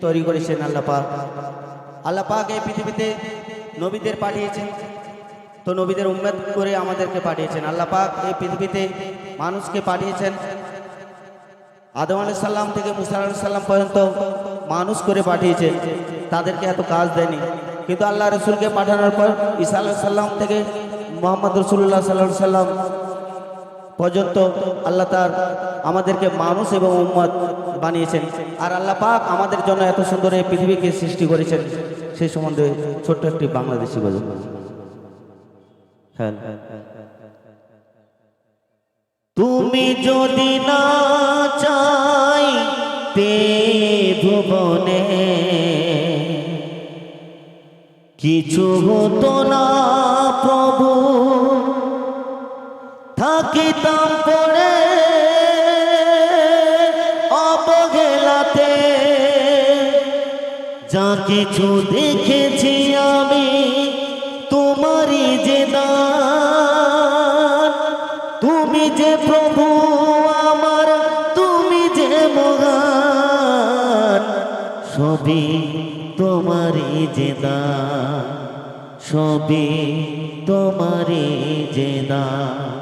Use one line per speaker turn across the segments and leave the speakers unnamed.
তৈরি করেছেন আল্লাহ পাক। আল্লাহ পাক এই পৃথিবীতে নবীদের পাঠিয়েছেন। তো নবীদের উম্মেদ করে আমাদেরকে পাঠিয়েছেন। আল্লাহ পাক এই পৃথিবীতে মানুষকে পাঠিয়েছেন। আদম আলাইহিস সাল্লাম থেকে মুসা আলাইহিস সাল্লাম পর্যন্ত মানুষ করে পাঠিয়েছেন তাদেরকে এত কাজ দেয়নি। কিন্তু আল্লাহ রসুলকে পাঠানোর পর ঈসা আলাইহিস সাল্লাম থেকে মোহাম্মদ রসুল্লাহ সাল্লাহ সাল্লাম পর্যন্ত আল্লাহ তার আমাদেরকে মানুষ এবং উম্মত বানিয়েছেন। আর আল্লাহ পাক আমাদের জন্য এত সুন্দর এই পৃথিবীকে সৃষ্টি করেছেন, সেই সম্বন্ধে ছোট্ট একটি বাংলাদেশি গজল হ্যাঁ। তুমি যদি না চাই তে ভুবনে, কিছু হতো না থাকিতাম পড়ে অবহেলাতে। যা কিছু দেখেছি আমি, তোমারই যে দান। তুমি যে প্রভু আমার, তুমি যে মহান। সবই তোমারই যে দান। সবই তোমারই যে দান।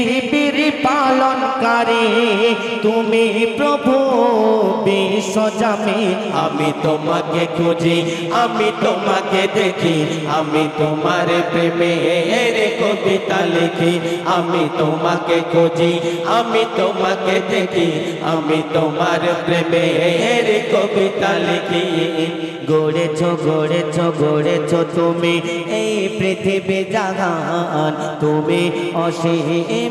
পৃথিবীর পালনকারী। তুমি প্রভু বিশ্বজামে
আমি তোমাকে খুঁজি, আমি তোমাকে দেখি। আমি তোমার প্রেমের কবিতা লিখি। আমি তোমাকে খুঁজি, আমি তোমাকে দেখি। আমি তোমার প্রেমের কবিতা লিখি।
গড়েছ গড়েছ গড়েছ তুমি এই পৃথিবী জাহান তুমি অসীম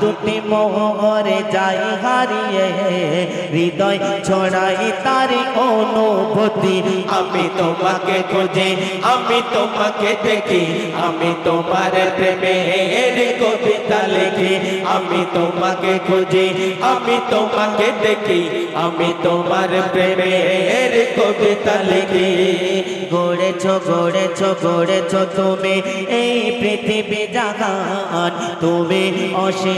দুটি মোহরে যাই হারিয়ে হৃদয় ছড়াই তার অনুভূতি।
আমি তোমাকে খুঁজি, আমি তোমাকে দেখি, আমি তোমার প্রেমের কবিতা লিখি। আমি তোমাকে খুঁজি, আমি তোমাকে দেখি, আমি তোমার প্রেমের কবিতা লিখি।
গড়েছ গড়েছ গড়েছ তুমি এই পৃথিবী জাগান, তুমি অসীম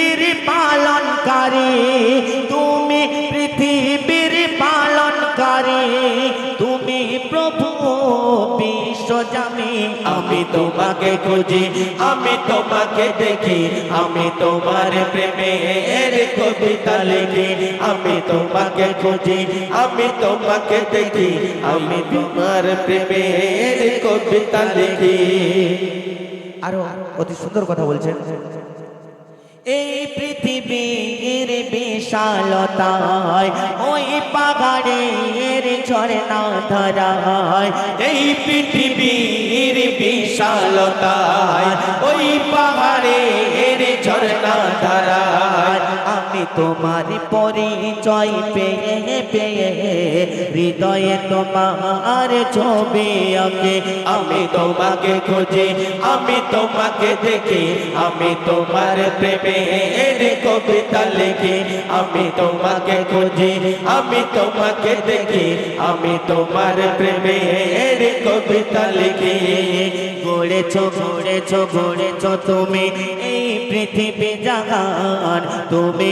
তোমাকে খুঁজি, আমি তোমাকে দেখি, আমি তোমার প্রেমের কবিতা লিখি। আমি তোমাকে খুঁজি, আমি তোমাকে দেখি, আমি তোমার প্রেমের কবিতা লিখি।
আরও অতি সুন্দর কথা বলছেন। এই পৃথিবীর বিশালতায় ওই পাহাড়ের ঝর্ণা হয়।
এই পৃথিবীর বিশালতায় ওই পাহাড়ের ঝর্ণা ধারায়
আমি তোমার পরিচয় পেয়ে পেয়ে, হৃদয়ে তোমার ছবি আঁকে।
আমি তোমাকে খুঁজি, আমি তোমাকে দেখি, আমি তোমার প্রেমের কবিতা লিখি। আমি তোমাকে খুঁজি, আমি তোমাকে দেখি, আমি তোমার প্রেমের কবিতা লিখি।
গড়েছ গড়েছ গড়েছ তুমি এই পৃথিবী জাগান তুমি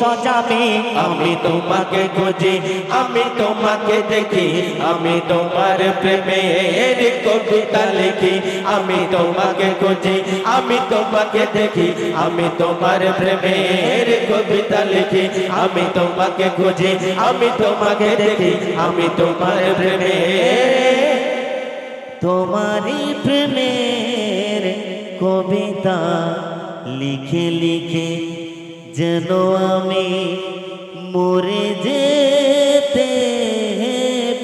বিশ্বজামে
আমি তোমাকে খুঁজি, আমি তোমাকে দেখি, আমি তোমার প্রেমের কবিতা লিখি। আমি তোমাকে খুঁজি, আমি তোমাকে দেখি, আমি তোমার প্রেমের কবিতা লিখি। আমি তোমাকে খুঁজি, আমি তোমাকে দেখি, আমি তোমার প্রেমের
তোমারই প্রেমের কবিতা লিখে লিখে যেন আমি মরে যেতে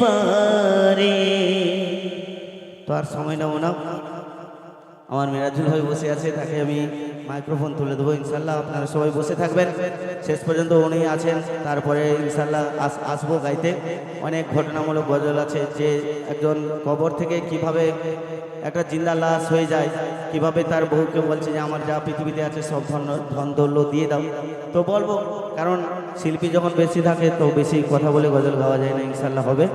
পারি। তো আর সময় নেব না। আমার মিরাজুল ভাই বসে আছে, তাকে আমি মাইক্রোফোন তুলে দেবো, ইনশাল্লাহ আপনারা সবাই বসে থাকবেন। শেষ পর্যন্ত উনি আছেন, তারপরে ইনশাল্লাহ আস, আসব গাইতে। অনেক ঘটনামূলক গজল আছে, যে একজন কবর থেকে কীভাবে একটা জিন্দা লাশ হয়ে যায় কীভাবে তার বউকে বলছে যে আমার যা পৃথিবীতে আছে সব ধন ধন দৌল্য দিয়ে দাও। তো বলব, কারণ শিল্পী যখন বেশি থাকে তো বেশি কথা বলে গজল গাওয়া যায় না ইনশাল্লাহ হবে।